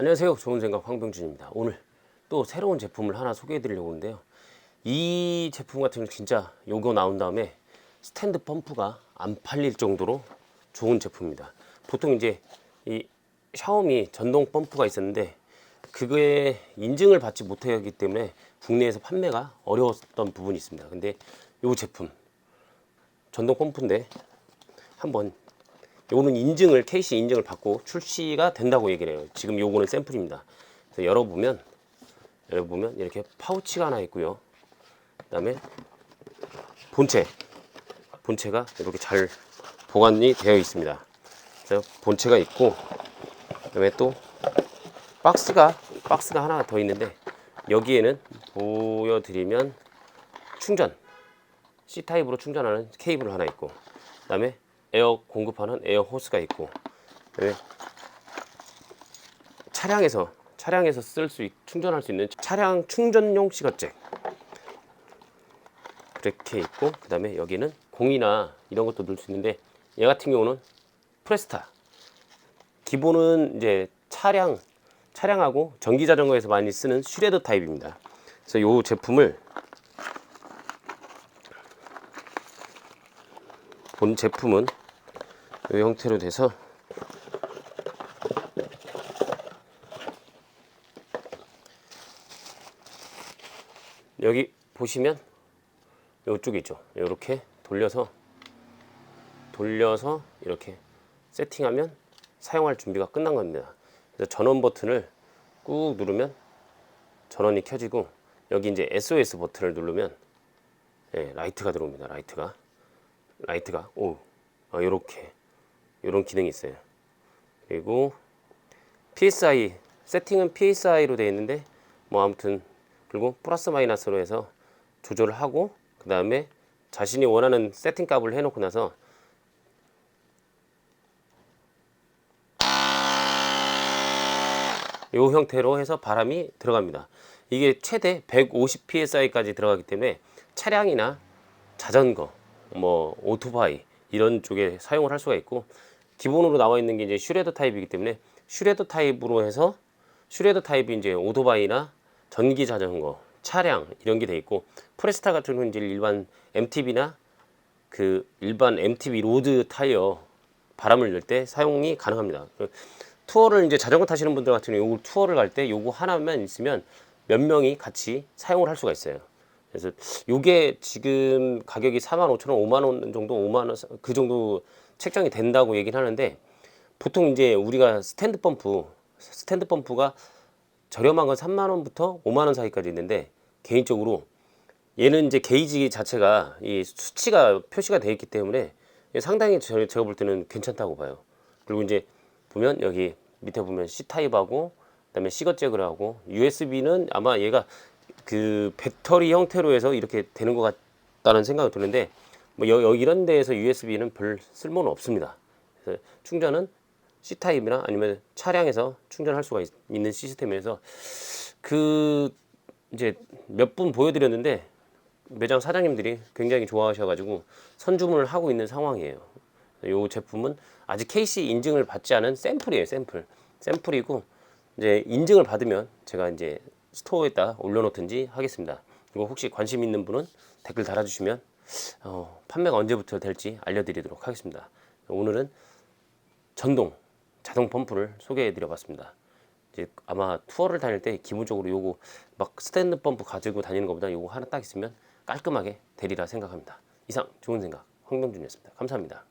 안녕하세요. 좋은 생각 황병준입니다. 오늘 또 새로운 제품을 하나 소개해 드리려고 하는데요. 이 제품 같은 경우 진짜 요거 나온 다음에 스탠드 펌프가 안 팔릴 정도로 좋은 제품입니다. 보통 이제 이 샤오미 전동 펌프가 있었는데 그거에 인증을 받지 못하기 때문에 국내에서 판매가 어려웠던 부분이 있습니다. 근데 이 제품 전동 펌프인데 한번 요거는 인증을 KC 인증을 받고 출시가 된다고 얘기를 해요. 지금 요거는 샘플입니다. 그래서 열어보면 열어보면 이렇게 파우치가 하나 있고요. 그다음에 본체 본체가 이렇게 잘 보관이 되어 있습니다. 그래서 본체가 있고 그다음에 또 박스가 박스가 하나 더 있는데 여기에는 보여드리면 충전 C 타입으로 충전하는 케이블 하나 있고 그다음에 에어 공급하는 에어 호스가 있고 그다음에 차량에서 차량에서 쓸 수 충전할 수 있는 차량 충전용 시거잭. 그렇게 있고 그 다음에 여기는 공이나 이런 것도 넣을 수 있는데 얘 같은 경우는 프레스타. 기본은 이제 차량 차량하고 전기 자전거에서 많이 쓰는 슈레더 타입입니다. 그래서 이 제품을 본 제품은 이 형태로 돼서 여기 보시면 이쪽에 있죠. 이렇게 돌려서 돌려서 이렇게 세팅하면 사용할 준비가 끝난 겁니다. 그래서 전원 버튼을 꾹 누르면 전원이 켜지고 여기 이제 SOS 버튼을 누르면 예, 라이트가 들어옵니다. 라이트가 라이트가 오 아, 요렇게 요런 기능이 있어요. 그리고 PSI 세팅은 PSI로 되어 있는데 뭐 아무튼 그리고 플러스 마이너스로 해서 조절을 하고 그 다음에 자신이 원하는 세팅 값을 해놓고 나서 요 형태로 해서 바람이 들어갑니다. 이게 최대 150 psi까지 들어가기 때문에 차량이나 자전거, 뭐 오토바이 이런 쪽에 사용을 할 수가 있고 기본으로 나와 있는 게 이제 슈레더 타입이기 때문에 슈레더 타입으로 해서 슈레더 타입이 이제 오토바이나 전기 자전거, 차량 이런 게 돼 있고 프레스타 같은 경우는 이제 일반 MTB나 그 일반 MTB 로드 타이어 바람을 넣을 때 사용이 가능합니다. 그 투어를 이제 자전거 타시는 분들 같은 경우 투어를 갈 때 요거 하나만 있으면 몇 명이 같이 사용을 할 수가 있어요. 그래서 요게 지금 가격이 4만 5천 원, 5만 원 정도, 5만 원 그 정도 책정이 된다고 얘기는 하는데 보통 이제 우리가 스탠드 펌프, 스탠드 펌프가 저렴한 건 3만 원부터 5만 원 사이까지 있는데 개인적으로 얘는 이제 게이지 자체가 이 수치가 표시가 되어 있기 때문에 상당히 저- 제가 볼 때는 괜찮다고 봐요. 그리고 이제 보면 여기 밑에 보면 C 타입하고 그다음에 시거잭을 하고 USB는 아마 얘가 그 배터리 형태로 해서 이렇게 되는 것 같다는 생각이 드는데 뭐 여, 여 이런 데에서 USB는 별 쓸모는 없습니다. 그래서 충전은 C 타입이나 아니면 차량에서 충전할 수가 있, 는 시스템에서 그 이제 몇 분 보여드렸는데 매장 사장님들이 굉장히 좋아하셔가지고 선주문을 하고 있는 상황이에요. 이 제품은 아직 KC 인증을 받지 않은 샘플이에요. 샘플. 샘플이고 이제 인증을 받으면 제가 이제 스토어에다 올려놓든지 하겠습니다. 그리고 혹시 관심 있는 분은 댓글 달아주시면 어, 판매가 언제부터 될지 알려드리도록 하겠습니다. 오늘은 전동 자동 펌프를 소개해드려봤습니다. 이제 아마 투어를 다닐 때 기본적으로 요거 막 스탠드 펌프 가지고 다니는 것보다 요거 하나 딱 있으면 깔끔하게 되리라 생각합니다. 이상 좋은 생각 황병준이었습니다. 감사합니다.